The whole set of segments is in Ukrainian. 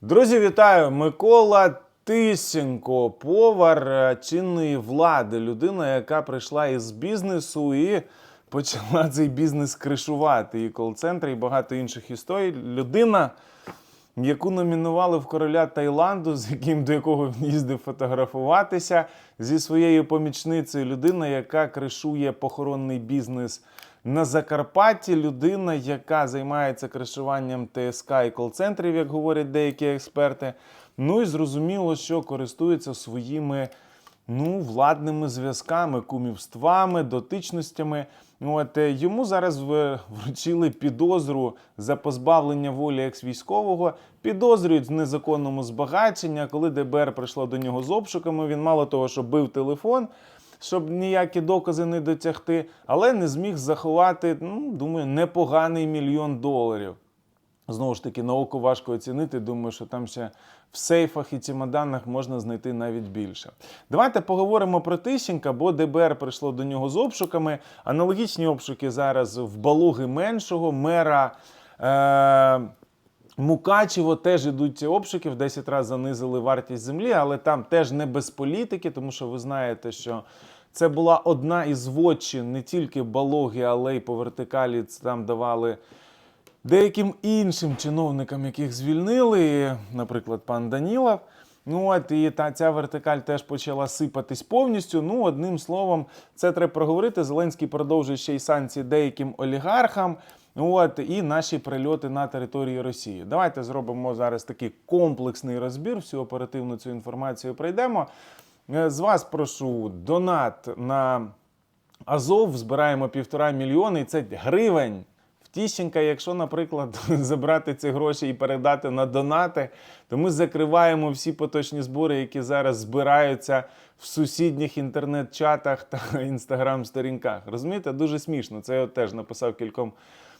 Друзі, вітаю! Микола Тищенко, повар е, чинної влади, людина, яка прийшла із бізнесу і почала цей бізнес кришувати. І кол-центри, і багато інших історій. Людина, яку номінували в короля Таїланду, з яким до якого він їздив фотографуватися зі своєю помічницею. Людина, яка кришує похоронний бізнес на Закарпатті. Людина, яка займається кришуванням ТСК і кол-центрів, як говорять деякі експерти. Ну і зрозуміло, що користується своїми ну, владними зв'язками, кумівствами, дотичностями. От е, йому зараз вручили підозру за позбавлення волі екс-військового. Підозрюють в незаконному збагаченні. Коли ДБР прийшло до нього з обшуками, він мало того, що бив телефон, щоб ніякі докази не дотягти, але не зміг заховати, ну, думаю, непоганий мільйон доларів. Знову ж таки, на око важко оцінити. Думаю, що там ще в сейфах і чемоданах можна знайти навіть більше. Давайте поговоримо про Тищенка, бо ДБР прийшло до нього з обшуками. Аналогічні обшуки зараз в Балуги меншого мера. Е- Мукачево теж ідуть обшуки, в 10 разів занизили вартість землі, але там теж не без політики, тому що ви знаєте, що це була одна із вотчин не тільки Балоги, але й по вертикалі там давали деяким іншим чиновникам, яких звільнили, наприклад, пан Данілов. Ну от і та ця вертикаль теж почала сипатись повністю. Ну, одним словом, це треба проговорити. Зеленський продовжує ще й санкції деяким олігархам. От і наші прильоти на території Росії. Давайте зробимо зараз такий комплексний розбір. Всю оперативну цю інформацію пройдемо. Е, З вас прошу донат на Азов. Збираємо півтора мільйони. І це гривень. Тіщенка, якщо, наприклад, забрати ці гроші і передати на донати, то ми закриваємо всі поточні збори, які зараз збираються в сусідніх інтернет-чатах та інстаграм-сторінках. Розумієте, дуже смішно. Це я теж написав кільком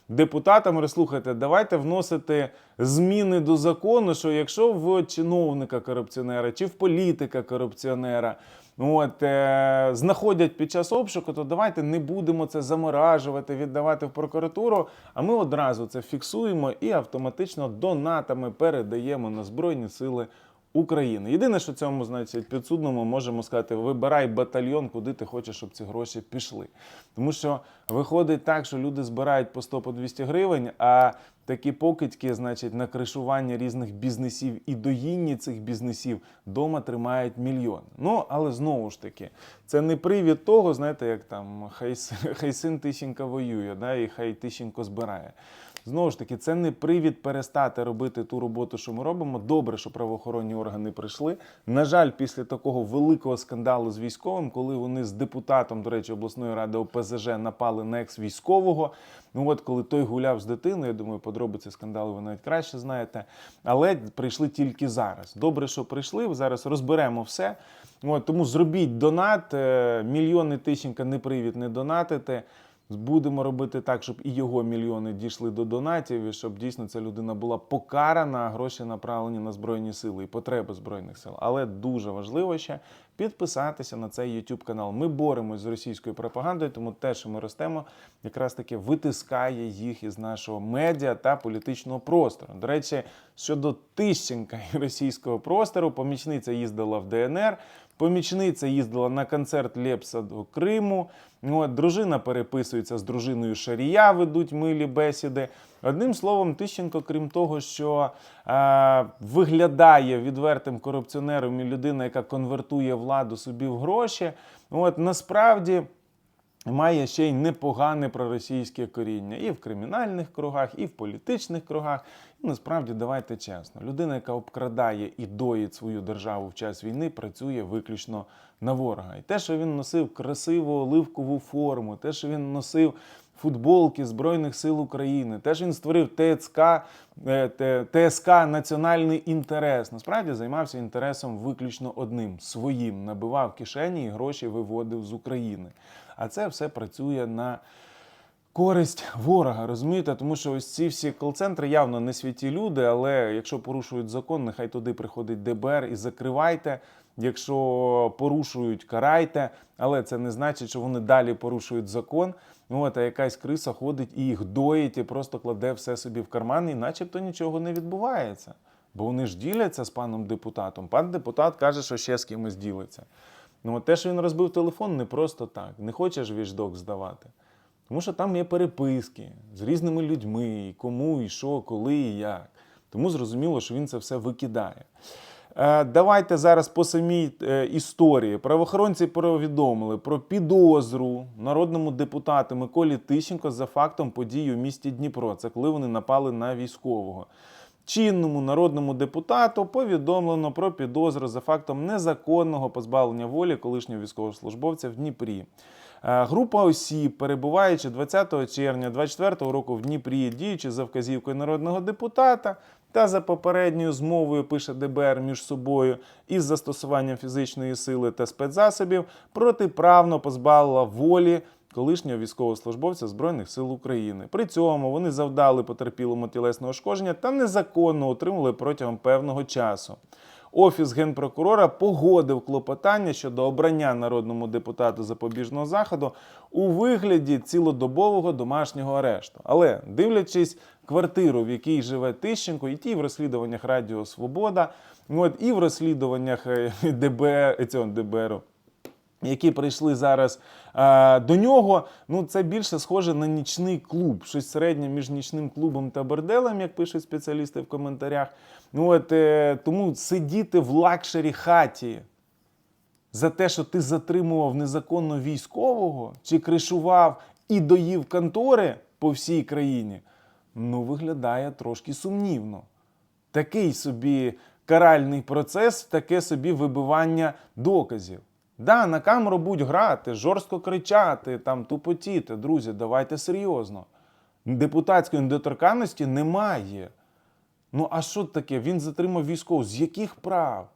депутатам. Говорю, слухайте, давайте вносити зміни до закону, що якщо в чиновника корупціонера чи в політика корупціонера от, е, знаходять під час обшуку, то давайте не будемо це заморажувати, віддавати в прокуратуру. А ми одразу це фіксуємо і автоматично донатами передаємо на Збройні Сили України. Єдине, що цьому значить підсудному можемо сказати: вибирай батальйон, куди ти хочеш, щоб ці гроші пішли. Тому що виходить так, що люди збирають по 100 по 200 гривень, а такі покидьки, значить, на кришування різних бізнесів і доїння цих бізнесів дома тримають мільйони. Ну, але знову ж таки, це не привід того, знаєте, як там хай, хай син Тищенка воює, да, і хай Тищенко збирає. Знову ж таки, це не привід перестати робити ту роботу, що ми робимо. Добре, що правоохоронні органи прийшли. На жаль, після такого великого скандалу з військовим, коли вони з депутатом, до речі, обласної ради ОПЗЖ напали на екс-військового. Ну от коли той гуляв з дитиною, я думаю, подробиці скандалу ви навіть краще знаєте. Але прийшли тільки зараз. Добре, що прийшли. Зараз розберемо все. От, тому зробіть донат. Е, Мільйони Тищенка не привід не донатити. Будемо робити так, щоб і його мільйони дійшли до донатів, і щоб дійсно ця людина була покарана, а гроші направлені на збройні сили і потреби збройних сил. Але дуже важливо ще підписатися на цей YouTube канал. Ми боремось з російською пропагандою, тому те, що ми ростемо, якраз таки витискає їх із нашого медіа та політичного простору. До речі, щодо Тищенка і російського простору, помічниця їздила в ДНР. Помічниця їздила на концерт Лепса до Криму. Ну, от, дружина переписується з дружиною Шарія, ведуть милі бесіди. Одним словом, Тищенко, крім того, що е, виглядає відвертим корупціонером і людина, яка конвертує владу собі в гроші, от насправді має ще й непогане проросійське коріння і в кримінальних кругах, і в політичних кругах. І насправді давайте чесно, людина, яка обкрадає і доїть свою державу в час війни, працює виключно на ворога. І те, що він носив красиву оливкову форму, те, що він носив футболки Збройних сил України, те, що він створив ТСК, е, ТСК Національний інтерес. Насправді займався інтересом виключно одним своїм, набивав кишені і гроші виводив з України. А це все працює на користь ворога, розумієте? Тому що ось ці всі кол-центри явно не святі люди, але якщо порушують закон, нехай туди приходить ДБР і закривайте. Якщо порушують, карайте, але це не значить, що вони далі порушують закон. Ну, от, а якась криса ходить і їх доїть, і просто кладе все собі в карман, і начебто нічого не відбувається. Бо вони ж діляться з паном депутатом. Пан депутат каже, що ще з кимось ділиться. Ну, те, що він розбив телефон, не просто так. Не хоче ж віждок здавати. Тому що там є переписки з різними людьми, і кому, і що, коли, і як. Тому зрозуміло, що він це все викидає. Е, Давайте зараз по самій е, історії. Правоохоронці повідомили про підозру народному депутату Миколі Тищенко за фактом подій у місті Дніпро. Це коли вони напали на військового. Чинному народному депутату повідомлено про підозру за фактом незаконного позбавлення волі колишнього військовослужбовця в Дніпрі. Е, Група осіб, перебуваючи 20 червня 24 року в Дніпрі, діючи за вказівкою народного депутата та за попередньою змовою, пише ДБР між собою із застосуванням фізичної сили та спецзасобів, протиправно позбавила волі колишнього військовослужбовця Збройних сил України. При цьому вони завдали потерпілому тілесного шкодження та незаконно утримали протягом певного часу. Офіс генпрокурора погодив клопотання щодо обрання народному депутату запобіжного заходу у вигляді цілодобового домашнього арешту. Але дивлячись квартиру, в якій живе Тищенко, і ті в розслідуваннях Радіо Свобода, от, і в розслідуваннях е, ДБР, цього ДБРу, які прийшли зараз до нього, ну це більше схоже на нічний клуб, щось середнє між нічним клубом та борделем, як пишуть спеціалісти в коментарях. Ну от е, тому сидіти в лакшері хаті за те, що ти затримував незаконно військового чи кришував і доїв контори по всій країні, ну виглядає трошки сумнівно. Такий собі каральний процес, таке собі вибивання доказів. Да, на камеру будь грати, жорстко кричати, там тупотіти. Друзі, давайте серйозно. Депутатської недоторканності немає. Ну, а що таке? Він затримав військового. З яких прав?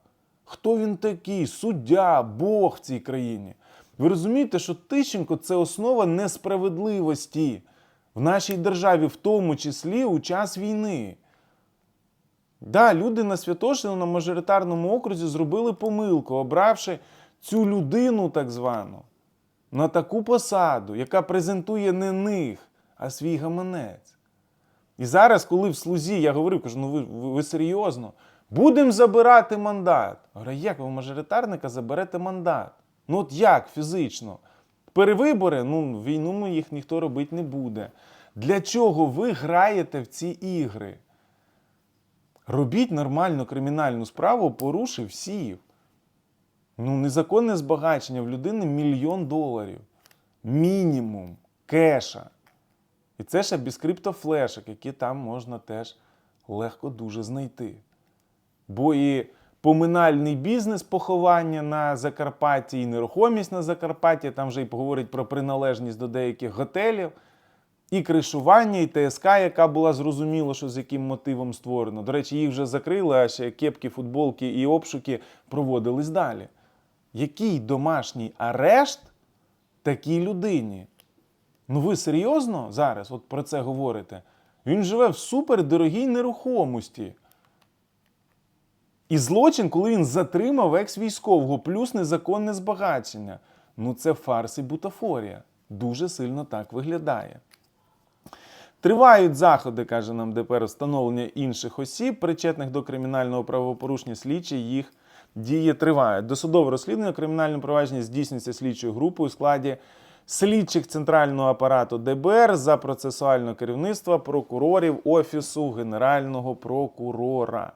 Хто він такий? Суддя, Бог в цій країні. Ви розумієте, що Тищенко це основа несправедливості в нашій державі, в тому числі у час війни. Да, люди на Святошину на мажоритарному окрузі зробили помилку, обравши цю людину, так звану, на таку посаду, яка презентує не них, а свій гаманець. І зараз, коли в слузі я говорив, кажу, ну ви, ви, ви серйозно, будемо забирати мандат. Говорю, як ви мажоритарника заберете мандат? Ну от як фізично? Перевибори, ну війну ми їх ніхто робити не буде. Для чого ви граєте в ці ігри? Робіть нормальну кримінальну справу, порушив сів. Ну, незаконне збагачення в людини мільйон доларів. Мінімум кеша. І це ще без криптофлешок, які там можна теж легко дуже знайти. Бо і поминальний бізнес поховання на Закарпатті, і нерухомість на Закарпатті, там вже й поговорить про приналежність до деяких готелів, і кришування, і ТСК, яка була зрозуміло, що з яким мотивом створено. До речі, їх вже закрили, а ще кепки, футболки і обшуки проводились далі. Який домашній арешт такій людині? Ну ви серйозно зараз от про це говорите? Він живе в супердорогій нерухомості. І злочин, коли він затримав екс-військового, плюс незаконне збагачення. Ну це фарс і бутафорія. Дуже сильно так виглядає. Тривають заходи, каже нам ДПР, встановлення інших осіб, причетних до кримінального правопорушення слідчі їх дії тривають. Досудове розслідування кримінального провадження здійснюється слідчою групою у складі слідчих центрального апарату ДБР за процесуальне керівництво прокурорів Офісу Генерального прокурора.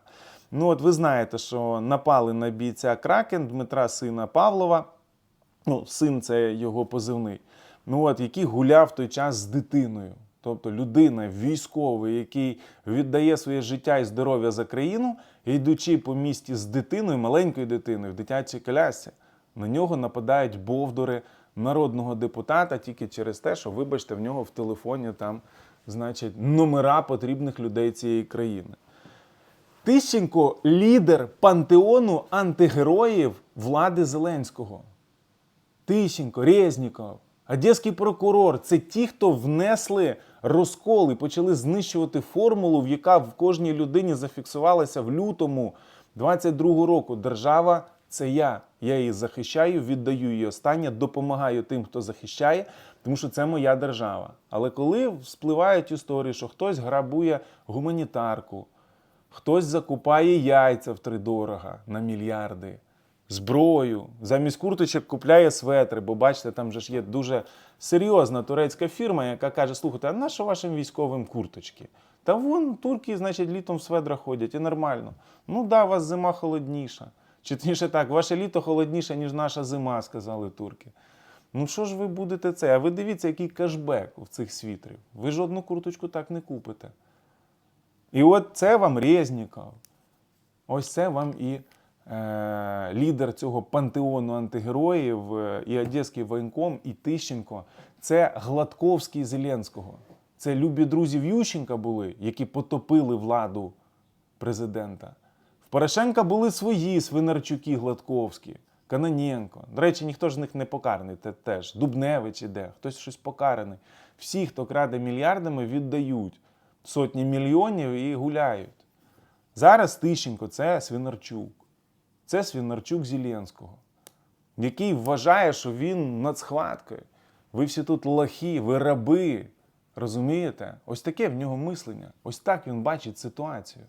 Ну, от ви знаєте, що напали на бійця Кракен Дмитра сина Павлова. Ну, син це його позивний. Ну, от, який гуляв той час з дитиною. Тобто людина, військовий, який віддає своє життя і здоров'я за країну, йдучи по місті з дитиною, маленькою дитиною, в дитячій колясці, на нього нападають бовдори народного депутата тільки через те, що, вибачте, в нього в телефоні там, значить, номера потрібних людей цієї країни. Тищенко лідер пантеону антигероїв влади Зеленського. Тищенко, Резніков, Одеський прокурор це ті, хто внесли розкол і почали знищувати формулу, в яка в кожній людині зафіксувалася в лютому 22 року. Держава це я. Я її захищаю, віддаю її останнє, допомагаю тим, хто захищає, тому що це моя держава. Але коли вспливають історії, що хтось грабує гуманітарку, Хтось закупає яйця втридорога на мільярди, зброю. Замість курточок купляє светри, бо бачите, там же ж є дуже серйозна турецька фірма, яка каже: слухайте, а на що вашим військовим курточки? Та вон турки, значить, літом в сведрах ходять і нормально. Ну да, у вас зима холодніша. Чи точніше так, ваше літо холодніше, ніж наша зима, сказали турки. Ну що ж ви будете це? А ви дивіться, який кешбек в цих світрів. Ви жодну курточку так не купите. І от це вам Резніков. Ось це вам і лідер цього пантеону антигероїв, е, і Одеський воєнком, і Тищенко. Це Гладковський Зеленського. Це любі друзів Ющенка були, які потопили владу президента. В Порошенка були свої свинарчуки Гладковські, Каноненко. До речі, ніхто ж з них не покараний те- теж. Дубневич іде, хтось щось покараний. Всі, хто краде мільярдами, віддають сотні мільйонів і гуляють. Зараз Тищенко це Свинарчук. Це Свинарчук Зеленського, який вважає, що він над схваткою. Ви всі тут лохи, ви раби. Розумієте? Ось таке в нього мислення. Ось так він бачить ситуацію.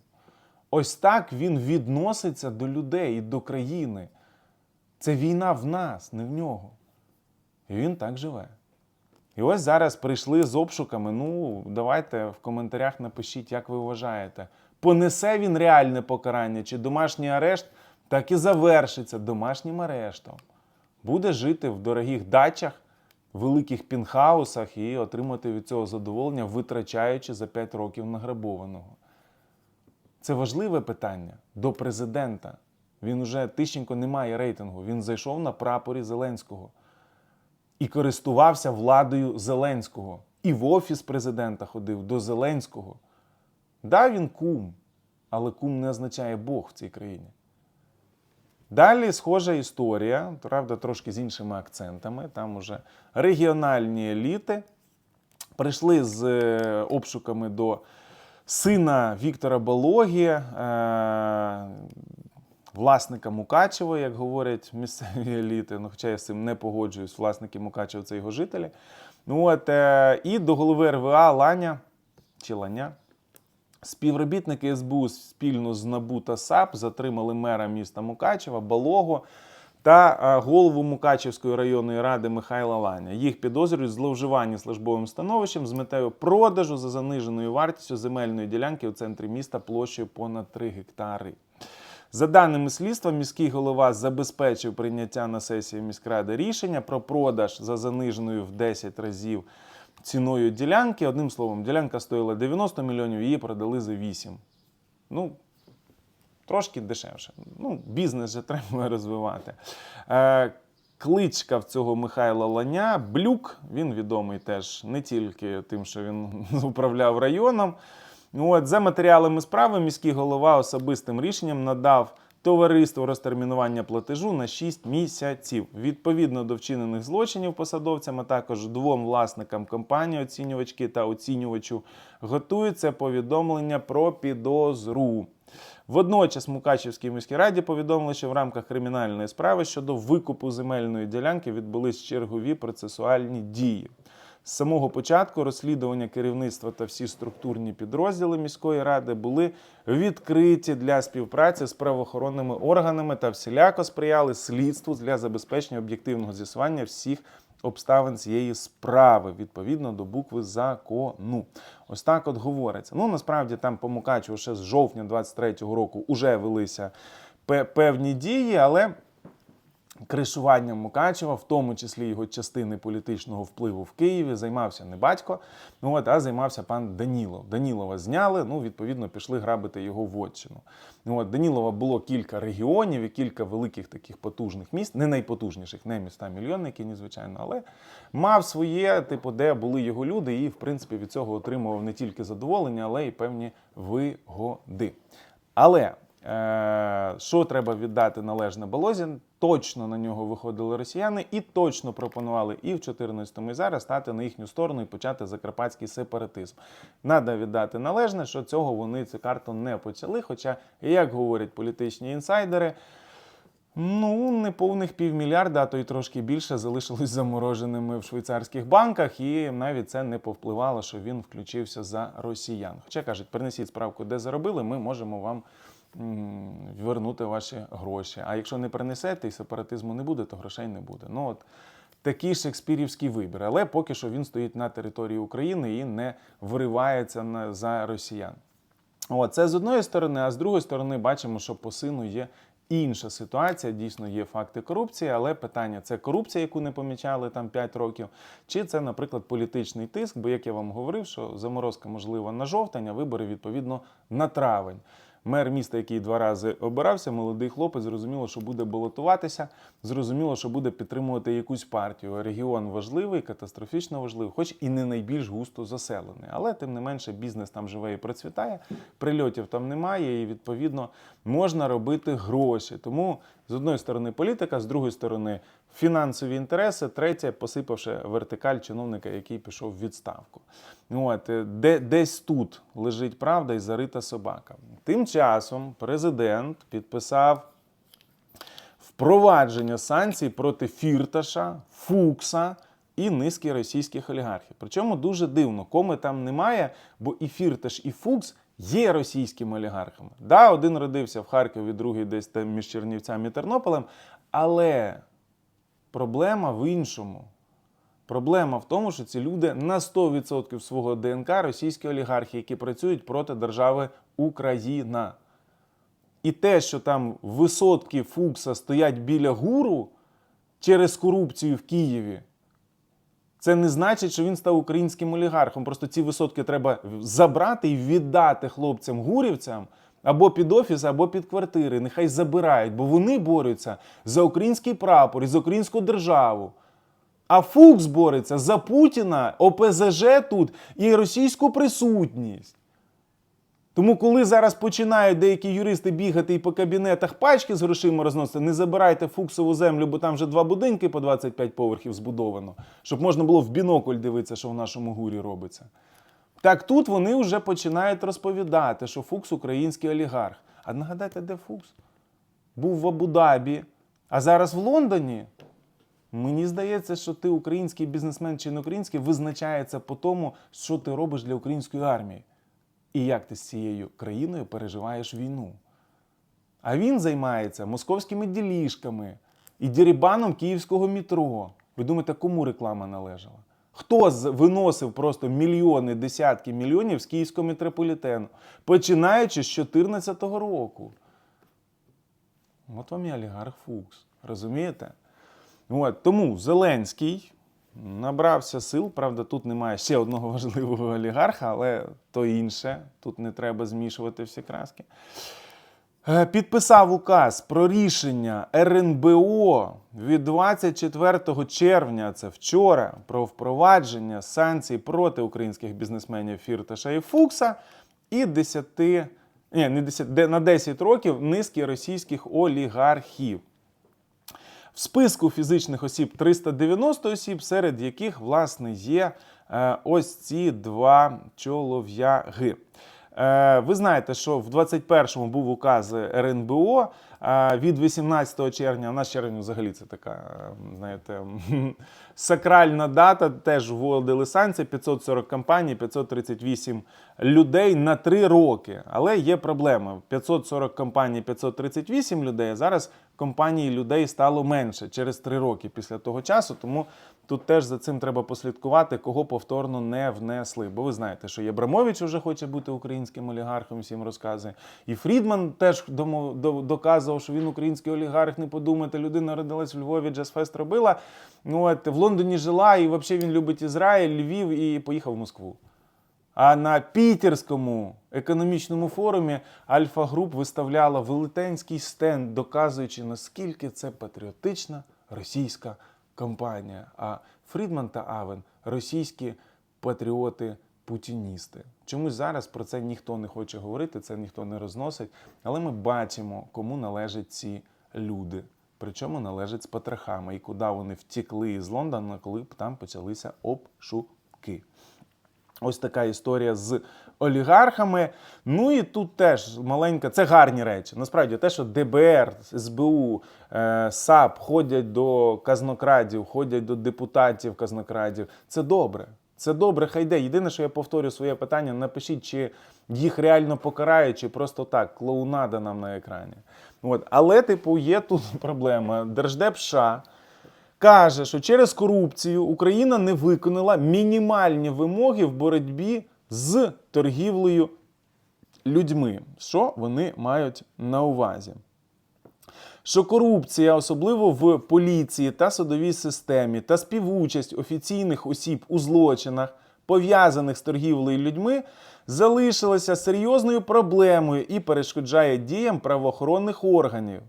Ось так він відноситься до людей і до країни. Це війна в нас, не в нього. І він так живе. І ось зараз прийшли з обшуками. Ну, давайте в коментарях напишіть, як ви вважаєте, понесе він реальне покарання чи домашній арешт, так і завершиться домашнім арештом. Буде жити в дорогих дачах, великих пінхаусах і отримати від цього задоволення, витрачаючи за 5 років награбованого. Це важливе питання до президента. Він уже Тищенко не має рейтингу. Він зайшов на прапорі Зеленського і користувався владою Зеленського. І в офіс президента ходив до Зеленського. Да, він кум, але кум не означає Бог в цій країні. Далі схожа історія, правда, трошки з іншими акцентами. Там уже регіональні еліти прийшли з е, обшуками до сина Віктора Балогі, е, власника Мукачева, як говорять місцеві еліти. Ну, хоча я з цим не погоджуюсь, власники Мукачева це його жителі. Ну, от, е, і до голови РВА Ланя чи Ланя. Співробітники СБУ спільно з НАБУ та САП затримали мера міста Мукачева, Балого та е, голову Мукачевської районної ради Михайла Ланя. Їх підозрюють в зловживанні службовим становищем з метою продажу за заниженою вартістю земельної ділянки у центрі міста площею понад 3 гектари. За даними слідства, міський голова забезпечив прийняття на сесії міськради рішення про продаж за заниженою в 10 разів ціною ділянки. Одним словом, ділянка стоїла 90 мільйонів, її продали за 8. Ну, трошки дешевше. Ну, бізнес же треба розвивати. Е, кличка в цього Михайла Ланя Блюк. Він відомий теж не тільки тим, що він управляв районом. От, за матеріалами справи міський голова особистим рішенням надав товариству розтермінування платежу на 6 місяців. Відповідно до вчинених злочинів посадовцям, а також двом власникам компанії, оцінювачки та оцінювачу, готується повідомлення про підозру. Водночас Мукачівській міській раді повідомили, що в рамках кримінальної справи щодо викупу земельної ділянки відбулись чергові процесуальні дії. З самого початку розслідування керівництва та всі структурні підрозділи міської ради були відкриті для співпраці з правоохоронними органами та всіляко сприяли слідству для забезпечення об'єктивного з'ясування всіх обставин цієї справи відповідно до букви закону. Ось так от говориться. Ну насправді там по Мукачеву ще з жовтня 23-го року вже велися певні дії, але кришуванням Мукачева, в тому числі його частини політичного впливу в Києві, займався не батько, ну от, а займався пан Данілов. Данілова зняли, ну відповідно пішли грабити його вотчину. Ну, от, Данілова було кілька регіонів і кілька великих таких потужних міст, не найпотужніших, не міста мільйонники, ні, звичайно, але мав своє, типу, де були його люди, і в принципі від цього отримував не тільки задоволення, але й певні вигоди. Але що треба віддати належне Балозі? Точно на нього виходили росіяни і точно пропонували і в 14-му, і зараз стати на їхню сторону і почати закарпатський сепаратизм. Надо віддати належне, що цього вони цю карту не почали. Хоча, як говорять політичні інсайдери, Ну, неповних півмільярда, а то й трошки більше залишилось замороженими в швейцарських банках, і навіть це не повпливало, що він включився за росіян. Хоча кажуть, принесіть справку, де заробили, ми можемо вам вернути ваші гроші. А якщо не принесете і сепаратизму не буде, то грошей не буде. Ну от такий шекспірівський вибір. Але поки що він стоїть на території України і не виривається за росіян. О, це з одної сторони, а з другої сторони, бачимо, що по сину є інша ситуація. Дійсно, є факти корупції, але питання це корупція, яку не помічали там 5 років, чи це, наприклад, політичний тиск. Бо, як я вам говорив, що заморозка можлива на жовтень, а вибори відповідно на травень. Мер міста, який два рази обирався, молодий хлопець, зрозуміло, що буде балотуватися, зрозуміло, що буде підтримувати якусь партію. Регіон важливий, катастрофічно важливий, хоч і не найбільш густо заселений. Але тим не менше бізнес там живе і процвітає, прильотів там немає, і відповідно можна робити гроші. Тому з одної сторони політика, з другої сторони фінансові інтереси, третє, посипавши вертикаль чиновника, який пішов в відставку. От, е, де, десь тут лежить правда і зарита собака. Тим часом президент підписав впровадження санкцій проти Фірташа, Фукса і низки російських олігархів. Причому дуже дивно, коми там немає, бо і Фірташ, і Фукс є російськими олігархами. Да, один родився в Харкові, другий десь там між Чернівцями і Тернополем, але проблема в іншому. Проблема в тому, що ці люди на 100% свого ДНК російські олігархи, які працюють проти держави Україна. І те, що там висотки Фукса стоять біля гуру через корупцію в Києві, це не значить, що він став українським олігархом. Просто ці висотки треба забрати і віддати хлопцям-гурівцям або під офіс, або під квартири. Нехай забирають, бо вони борються за український прапор і за українську державу. А Фукс бореться за Путіна, ОПЗЖ тут і російську присутність. Тому, коли зараз починають деякі юристи бігати і по кабінетах пачки з грошима розносити, не забирайте фуксову землю, бо там вже два будинки по 25 поверхів збудовано, щоб можна було в бінокль дивитися, що в нашому гурі робиться. Так тут вони вже починають розповідати, що Фукс український олігарх. А нагадайте, де Фукс? Був в Абу-Дабі, а зараз в Лондоні. Мені здається, що ти український бізнесмен чи не український визначається по тому, що ти робиш для української армії. І як ти з цією країною переживаєш війну. А він займається московськими ділішками і дірібаном київського метро. Ви думаєте, кому реклама належала? Хто виносив просто мільйони, десятки мільйонів з київського метрополітену, починаючи з 2014 року? От вам і олігарх Фукс. Розумієте? От, тому Зеленський набрався сил. Правда, тут немає ще одного важливого олігарха, але то інше. Тут не треба змішувати всі краски. Е, Підписав указ про рішення РНБО від 24 червня, це вчора, про впровадження санкцій проти українських бізнесменів Фірташа і Фукса і 10, ні, не 10, на 10 років низки російських олігархів. В списку фізичних осіб 390 осіб, серед яких, власне, є е, ось ці два чолов'яги. Е, ви знаєте, що в 21-му був указ РНБО від 18 червня. У нас червень взагалі це така, е, знаєте, сакральна дата. Теж вводили санкції 540 компаній, 538 людей на 3 роки. Але є проблема: 540 компаній, 538 людей. а Зараз компаній людей стало менше через 3 роки після того часу. Тому тут теж за цим треба послідкувати, кого повторно не внесли. Бо ви знаєте, що Єбрамович вже хоче бути українським олігархом, всім розказує. І Фрідман теж домо- доказував, що він український олігарх. Не подумайте, людина родилась в Львові, джазфест робила. Ну от в Лондоні жила, і взагалі він любить Ізраїль, Львів і поїхав в Москву. А на Пітерському економічному форумі Альфа Груп виставляла велетенський стенд, доказуючи, наскільки це патріотична російська компанія. А Фрідман та Авен російські патріоти-путіністи. Чомусь зараз про це ніхто не хоче говорити, це ніхто не розносить. Але ми бачимо, кому належать ці люди. Причому належать з потрохами, і куди вони втікли із Лондона, коли б там почалися обшуки. Ось така історія з олігархами. Ну і тут теж маленька, це гарні речі. Насправді, те, що ДБР, СБУ, е, САП ходять до казнокрадів, ходять до депутатів казнокрадів. Це добре. Це добре, хай йде. Єдине, що я повторю своє питання: напишіть, чи їх реально покарають, чи просто так, клоунада нам на екрані. От. Але, типу, є тут проблема. Держдеп США каже, що через корупцію Україна не виконала мінімальні вимоги в боротьбі з торгівлею людьми. Що вони мають на увазі? Що корупція, особливо в поліції та судовій системі, та співучасть офіційних осіб у злочинах, пов'язаних з торгівлею людьми, залишилася серйозною проблемою і перешкоджає діям правоохоронних органів.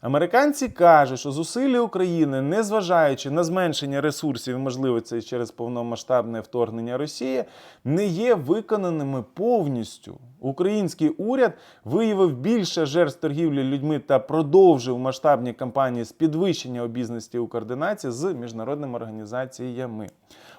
Американці кажуть, що зусилля України, незважаючи на зменшення ресурсів і можливостей через повномасштабне вторгнення Росії, не є виконаними повністю. Український уряд виявив більше жертв торгівлі людьми та продовжив масштабні кампанії з підвищення обізності у координації з міжнародними організаціями.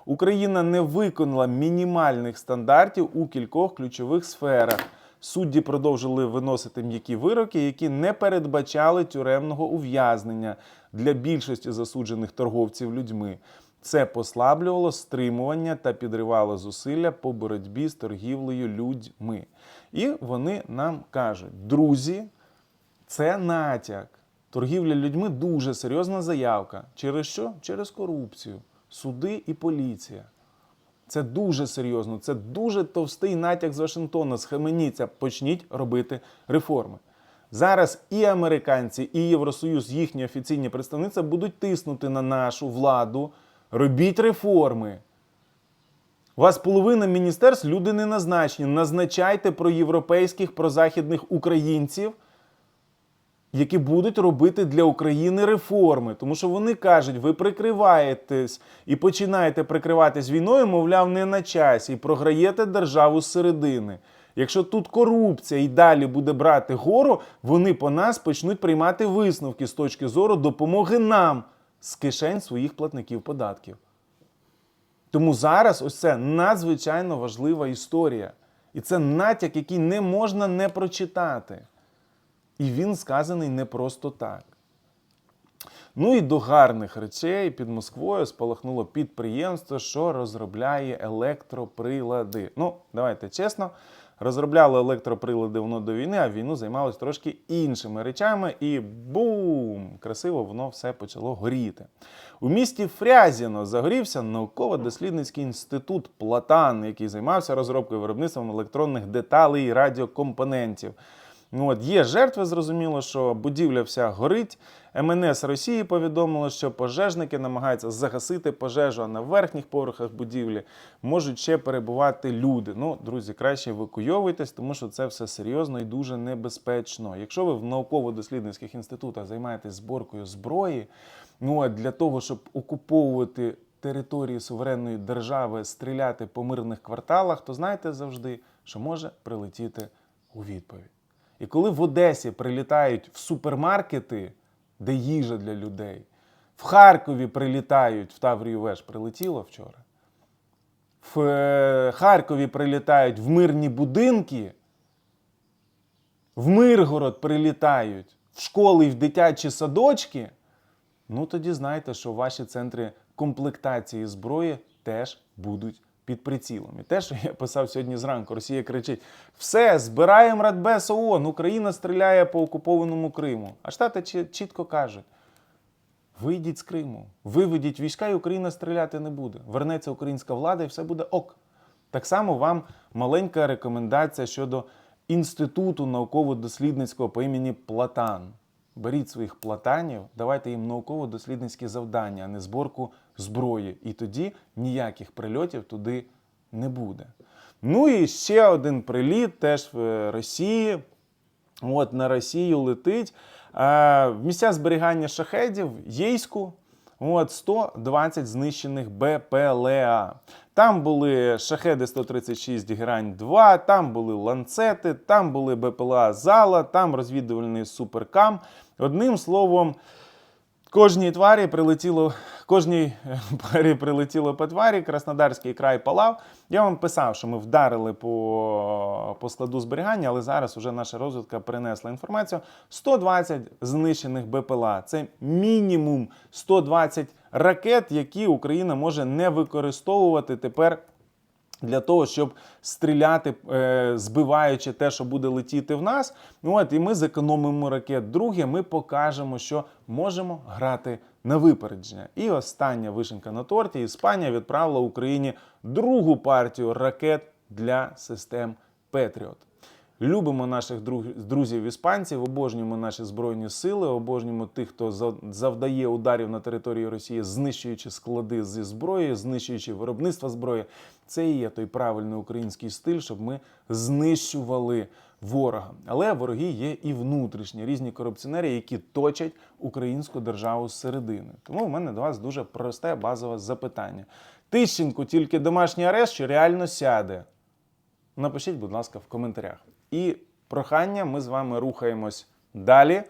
Україна не виконала мінімальних стандартів у кількох ключових сферах. Судді продовжили виносити м'які вироки, які не передбачали тюремного ув'язнення для більшості засуджених торговців людьми. Це послаблювало стримування та підривало зусилля по боротьбі з торгівлею людьми. І вони нам кажуть: друзі, це натяк. Торгівля людьми дуже серйозна заявка. Через що? Через корупцію, суди і поліція. Це дуже серйозно, це дуже товстий натяк з Вашингтона. Схаменіться, почніть робити реформи. Зараз і американці, і Євросоюз, їхні офіційні представництва будуть тиснути на нашу владу. Робіть реформи. У вас половина міністерств люди не назначені. Назначайте проєвропейських, прозахідних українців, які будуть робити для України реформи. Тому що вони кажуть, ви прикриваєтесь і починаєте прикриватись війною, мовляв, не на часі, і програєте державу зсередини. Якщо тут корупція і далі буде брати гору, вони по нас почнуть приймати висновки з точки зору допомоги нам з кишень своїх платників податків. Тому зараз ось це надзвичайно важлива історія. І це натяк, який не можна не прочитати. І він сказаний не просто так. Ну і до гарних речей під Москвою спалахнуло підприємство, що розробляє електроприлади. Ну, давайте чесно, розробляли електроприлади воно до війни, а війну займалось трошки іншими речами, і бум! Красиво воно все почало горіти. У місті Фрязіно загорівся науково-дослідницький інститут Платан, який займався розробкою виробництвом електронних деталей і радіокомпонентів. Ну, от є жертви, зрозуміло, що будівля вся горить. МНС Росії повідомило, що пожежники намагаються загасити пожежу, а на верхніх поверхах будівлі можуть ще перебувати люди. Ну, друзі, краще евакуйовуйтесь, тому що це все серйозно і дуже небезпечно. Якщо ви в науково-дослідницьких інститутах займаєтесь зборкою зброї, ну от для того, щоб окуповувати території суверенної держави, стріляти по мирних кварталах, то знайте завжди, що може прилетіти у відповідь. І коли в Одесі прилітають в супермаркети, де їжа для людей, в Харкові прилітають, в Таврію Веш прилетіло вчора, в е, Харкові прилітають в мирні будинки, в Миргород прилітають в школи і в дитячі садочки, ну тоді знайте, що ваші центри комплектації зброї теж будуть під прицілом. І те, що я писав сьогодні зранку, Росія кричить: все, збираємо Радбез ООН, Україна стріляє по окупованому Криму. А Штати чітко кажуть: вийдіть з Криму, виведіть війська, і Україна стріляти не буде. Вернеться українська влада і все буде ок. Так само вам маленька рекомендація щодо інституту науково-дослідницького по імені Платан. Беріть своїх платанів, давайте їм науково-дослідницькі завдання, а не зборку зброї. І тоді ніяких прильотів туди не буде. Ну і ще один приліт теж в Росії. От на Росію летить. Е, в місця зберігання шахедів Єйську. От 120 знищених БПЛА. Там були шахеди 136 грань 2, там були ланцети, там були БПЛА зала, там розвідувальний суперкам. Одним словом, Кожній тварі прилетіло, кожній е, парі прилетіло по тварі, Краснодарський край палав. Я вам писав, що ми вдарили по, по складу зберігання, але зараз уже наша розвідка принесла інформацію. 120 знищених БПЛА. Це мінімум 120 ракет, які Україна може не використовувати тепер для того, щоб стріляти, е, збиваючи те, що буде летіти в нас. Ну, От, і ми зекономимо ракет. Друге, ми покажемо, що можемо грати на випередження. І остання вишенька на торті. Іспанія відправила Україні другу партію ракет для систем Петріот. Любимо наших друзів іспанців, обожнюємо наші збройні сили, обожнюємо тих, хто завдає ударів на території Росії, знищуючи склади зі зброєю, знищуючи виробництво зброї. Це і є той правильний український стиль, щоб ми знищували ворога. Але вороги є і внутрішні, різні корупціонери, які точать українську державу зсередини. Тому в мене до вас дуже просте базове запитання: Тищенко тільки домашній арешт чи реально сяде? Напишіть, будь ласка, в коментарях. І прохання, ми з вами рухаємось далі.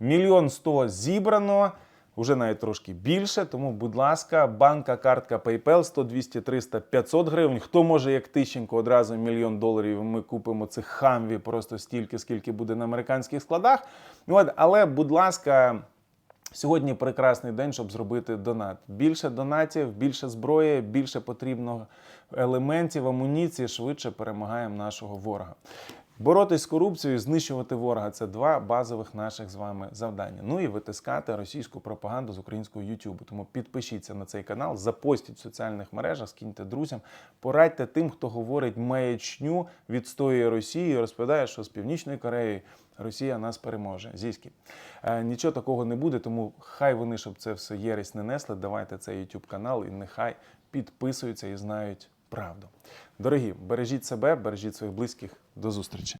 Мільйон сто зібрано, вже навіть трошки більше. Тому, будь ласка, банка, картка PayPal 100, 200, 300, 500 гривень. Хто може, як Тищенко, одразу мільйон доларів, ми купимо цих хамві просто стільки, скільки буде на американських складах. От, але, будь ласка. Сьогодні прекрасний день, щоб зробити донат. Більше донатів, більше зброї, більше потрібно елементів, амуніції, швидше перемагаємо нашого ворога. Боротись з корупцією, знищувати ворога це два базових наших з вами завдання. Ну і витискати російську пропаганду з українського Ютубу. Тому підпишіться на цей канал, запостіть в соціальних мережах, скиньте друзям, порадьте тим, хто говорить маячню, відстоює Росію, і розповідає, що з Північної Кореї Росія нас переможе. Зіськи. Е, нічого такого не буде, тому хай вони, щоб це все єресь не несли. Давайте цей YouTube канал і нехай підписуються і знають правду. Дорогі, бережіть себе, бережіть своїх близьких. До зустрічі.